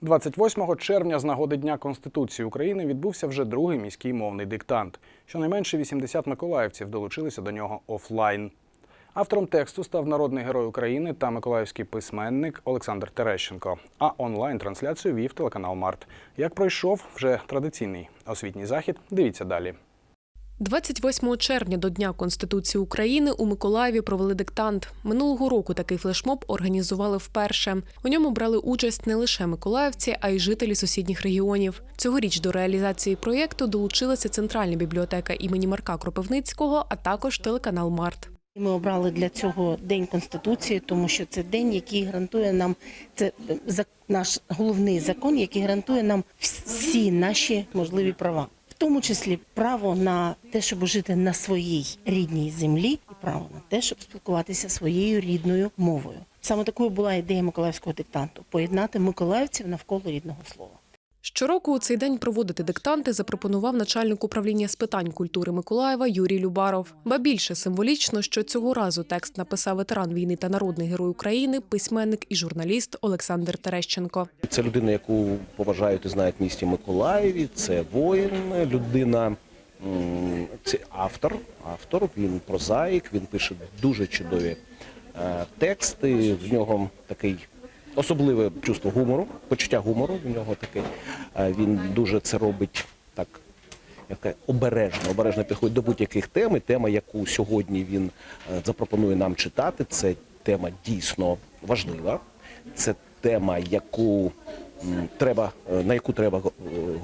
28 червня з нагоди Дня Конституції України відбувся вже другий міський мовний диктант. Щонайменше 80 миколаївців долучилися до нього офлайн. Автором тексту став народний герой України та миколаївський письменник Олександр Терещенко. А онлайн-трансляцію вів телеканал Март. Як пройшов вже традиційний освітній захід, дивіться далі. 28 червня до Дня Конституції України у Миколаєві провели диктант. Минулого року такий флешмоб організували вперше. У ньому брали участь не лише миколаївці, а й жителі сусідніх регіонів. Цьогоріч до реалізації проєкту долучилася Центральна бібліотека імені Марка Кропивницького, а також телеканал Март. Ми обрали для цього День Конституції, тому що це день, який гарантує нам це за- наш головний закон, який гарантує нам всі наші можливі права, тому числі право на те, щоб жити на своїй рідній землі, і право на те, щоб спілкуватися своєю рідною мовою. Саме такою була ідея миколаївського диктанту поєднати миколаївців навколо рідного слова. Щороку у цей день проводити диктанти запропонував начальник управління з питань культури Миколаєва Юрій Любаров. Ба більше символічно, що цього разу текст написав ветеран війни та народний герой України, письменник і журналіст Олександр Терещенко. Це людина, яку поважають і знають в місті Миколаєві. Це воїн, людина, це автор. Автор, він прозаїк, він пише дуже чудові е, тексти. В нього такий особливе чувство гумору, почуття гумору. В нього таке. Він дуже це робить так. Яка обережно, обережно підходить до будь-яких тем. І тема, яку сьогодні він е, запропонує нам читати, це тема дійсно важлива. Це тема, яку треба е, на яку треба е,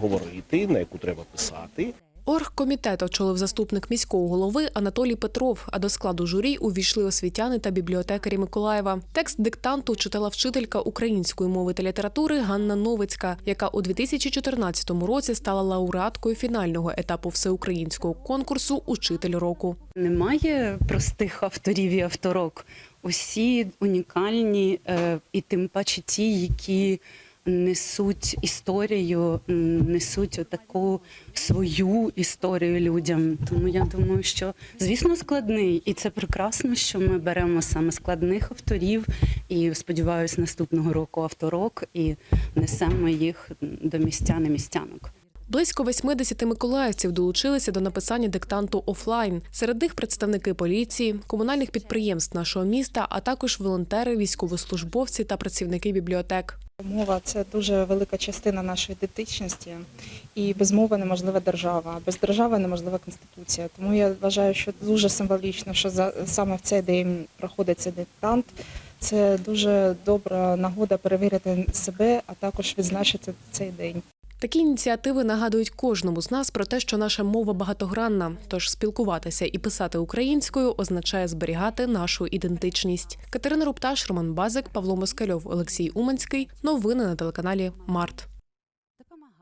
говорити, на яку треба писати. Оргкомітет очолив заступник міського голови Анатолій Петров. А до складу журі увійшли освітяни та бібліотекарі Миколаєва. Текст диктанту читала вчителька української мови та літератури Ганна Новицька, яка у 2014 році стала лауреаткою фінального етапу всеукраїнського конкурсу Учитель року. Немає простих авторів і авторок. Усі унікальні, е, і тим паче ті, які несуть історію, несуть отаку свою історію людям. Тому я думаю, що звісно складний, і це прекрасно, що ми беремо саме складних авторів. І сподіваюся, наступного року авторок і несемо їх до містян і містянок. Близько 80 миколаївців долучилися до написання диктанту офлайн. Серед них представники поліції, комунальних підприємств нашого міста, а також волонтери, військовослужбовці та працівники бібліотек. Мова це дуже велика частина нашої ідентичності, і без мови неможлива держава, без держави неможлива конституція. Тому я вважаю, що дуже символічно, що за саме в цей день проходить цей диктант. Це дуже добра нагода перевірити себе, а також відзначити цей день. Такі ініціативи нагадують кожному з нас про те, що наша мова багатогранна. Тож спілкуватися і писати українською означає зберігати нашу ідентичність. Катерина Рупташ, Роман Базик, Павло Москальов, Олексій Уманський. Новини на телеканалі Март.